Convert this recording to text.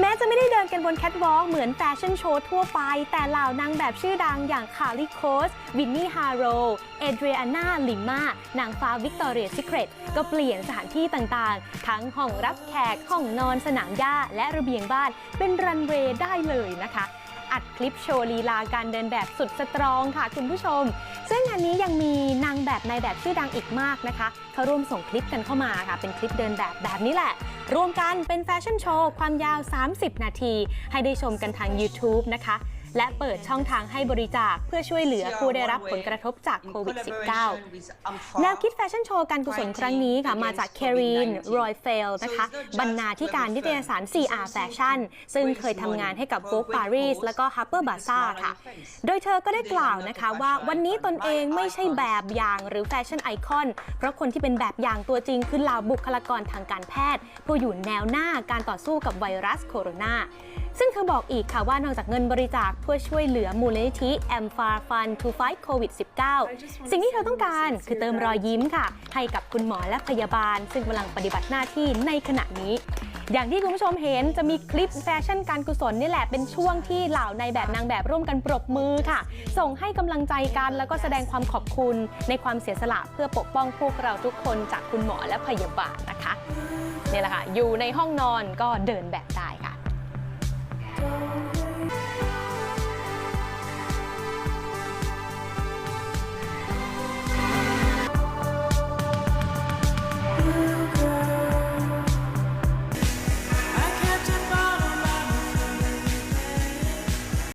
แม้จะไม่ได้เดินกันบนแคทวอล์กเหมือนแฟชั่นโชว์ทั่วไป แต่เหล่านางแบบชื่อดังอย่างคาริโคส วินนี่ฮาร์โร เอเดรียนาลิมมานางฟ้าวิกตอเรียซิเครตก็เปลี่ยนสถานที่ต่างๆ ทั้งห้องรับแขก ห้องนอนสนามหญ้าและระเบียงบ้าน เป็นรันเวย์ได้เลยนะคะ อัดคลิปโชว์ลีลาการเดินแบบสุดสตรองค่ะคุณผู้ชม ซึ่งงานนี้ยังมีนางแบบนายแบบชื่อดังอีกมากนะคะเขาร่วมส่งคลิปกันเข้ามาค่ะ เป็นคลิปเดินแบบแบบนี้แหละ รวมกันเป็นแฟชั่นโชว์ความยาว 30 นาที ให้ได้ชมกันทาง YouTube นะคะ และเปิดช่องทางให้บริจาคเพื่อช่วยเหลือผู้ได้รับผลกระทบจากโควิด -19 แนวคิดแฟชั่นโชว์การกุศลครั้งนี้ค่ะมาจากแครีนรอยเฟลนะคะบรรณาธิการนิตยสาร CR Fashion ซึ่งเคยทำงานให้กับ Vogue Paris แล้วก็ Harper Bazaar ค่ะ โดยเธอก็ได้กล่าวนะคะว่าวันนี้ตนเองไม่ใช่แบบอย่างหรือแฟชั่นไอคอน เพราะคนที่เป็นแบบอย่างตัวจริงคือเหล่าบุคลากรทางการแพทย์ ผู้อยู่แนวหน้าการต่อสู้กับไวรัสโคโรนาซึ่งเธอบอกอีกค่ะว่านอกจากเงินบริจาคเพื่อช่วยเหลือมูลนิธิ m f a r Fund to Fight COVID 19สิ่งที่เธอต้องการคือเติมรอยยิ้มค่ะ ให้กับคุณหมอและพยาบาล ซึ่งกำลังปฏิบัติหน้าที่ในขณะนี้ อย่างที่คุณผู้ชมเห็นจะมีคลิปแฟชั่นการกุศลนี่แหละเป็นช่วงที่เหล่าในแบบนางแบบร่วมกันปรบมือค่ะ ส่งให้กำลังใจกันแล้วก็แสดงความขอบคุณในความเสียสละเพื่อปกป้องพวกเราทุกคนจากคุณหมอและพยาบาลนะคะนี่แหละค่ะอยู่ในห้องนอนก็เดินแบบได้